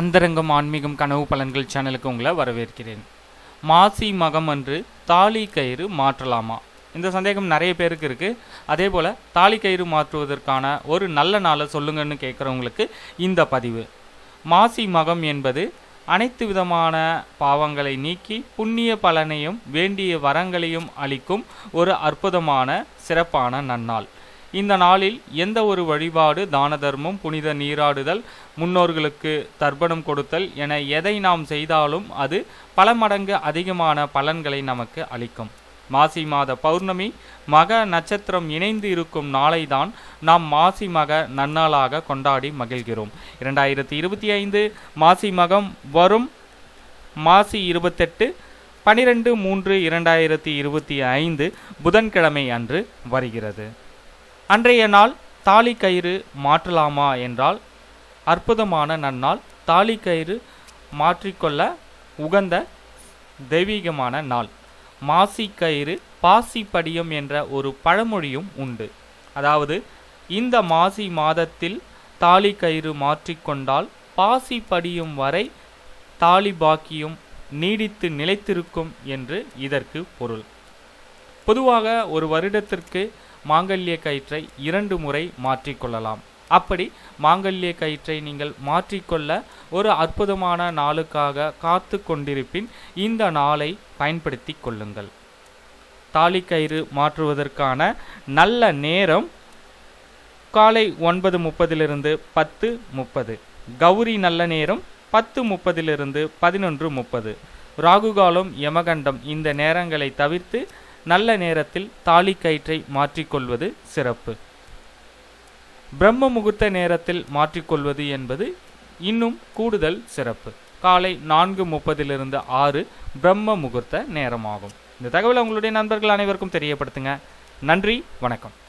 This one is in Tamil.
அந்தரங்கம் ஆன்மீகம் கனவு பலன்கள் சேனலுக்கு உங்களை வரவேற்கிறேன். மாசி மகம் அன்று தாலி கயிறு மாற்றலாமா? இந்த சந்தேகம் நிறைய பேருக்கு இருக்குது அதே போல் தாலி கயிறு மாற்றுவதற்கான ஒரு நல்ல நாளை சொல்லுங்கன்னு கேட்குறவங்களுக்கு இந்த பதிவு. மாசி மகம் என்பது அனைத்து விதமான பாவங்களை நீக்கி புண்ணிய பலனையும் வேண்டிய வரங்களையும் அளிக்கும் ஒரு அற்புதமான சிறப்பான நன்னாள். இந்த நாளில் எந்த ஒரு வழிபாடு தான தர்மம் புனித நீராடுதல் முன்னோர்களுக்கு தர்ப்பணம் கொடுத்தல் என எதை நாம் செய்தாலும் அது பல மடங்கு அதிகமான பலன்களை நமக்கு அளிக்கும். மாசி மாத பௌர்ணமி மக நட்சத்திரம் இணைந்து இருக்கும் நாளை தான் நாம் மாசி மக நன்னாளாக கொண்டாடி மகிழ்கிறோம். இரண்டாயிரத்தி இருபத்தி ஐந்து மாசி மகம் வரும் மாசி இருபத்தெட்டு பனிரெண்டு மூன்று இரண்டாயிரத்தி இருபத்தி ஐந்து புதன்கிழமை அன்று வருகிறது. அன்றைய நாள் தாலி கயிறு மாற்றலாமா என்றால் அற்புதமான நன்னாள் தாலி கயிறு மாற்றிக்கொள்ள உகந்த தெய்வீகமான நாள். மாசி கயிறு பாசி படியம் என்ற ஒரு பழமொழியும் உண்டு. அதாவது இந்த மாசி மாதத்தில் தாலி கயிறு மாற்றிக்கொண்டால் பாசி படியும் வரை தாலி பாக்கியும் நீடித்து நிலைத்திருக்கும் என்று இதற்கு பொருள். பொதுவாக ஒரு வருடத்திற்கு மாங்கல்ய கயிற்றை இரண்டு முறை மாற்றிக்கொள்ளலாம். அப்படி மாங்கல்ய கயிற்றை நீங்கள் மாற்றிக்கொள்ள ஒரு அற்புதமான நாளுக்காக காத்து கொண்டிருப்பின் இந்த நாளை பயன்படுத்தி கொள்ளுங்கள். தாலி கயிறு மாற்றுவதற்கான நல்ல நேரம் காலை ஒன்பது முப்பதிலிருந்து பத்து முப்பது. கௌரி நல்ல நேரம் பத்து முப்பதிலிருந்து பதினொன்று முப்பது. ராகுகாலம் யமகண்டம் இந்த நேரங்களை தவிர்த்து நல்ல நேரத்தில் தாலி கயிற்றை மாற்றிக்கொள்வது சிறப்பு. பிரம்ம முகூர்த்த நேரத்தில் மாற்றிக்கொள்வது என்பது இன்னும் கூடுதல் சிறப்பு. காலை நான்கு முப்பதிலிருந்து ஆறு பிரம்ம முகூர்த்த நேரமாகும். இந்த தகவலை உங்களுடைய நண்பர்கள் அனைவருக்கும் தெரியப்படுத்துங்க. நன்றி வணக்கம்.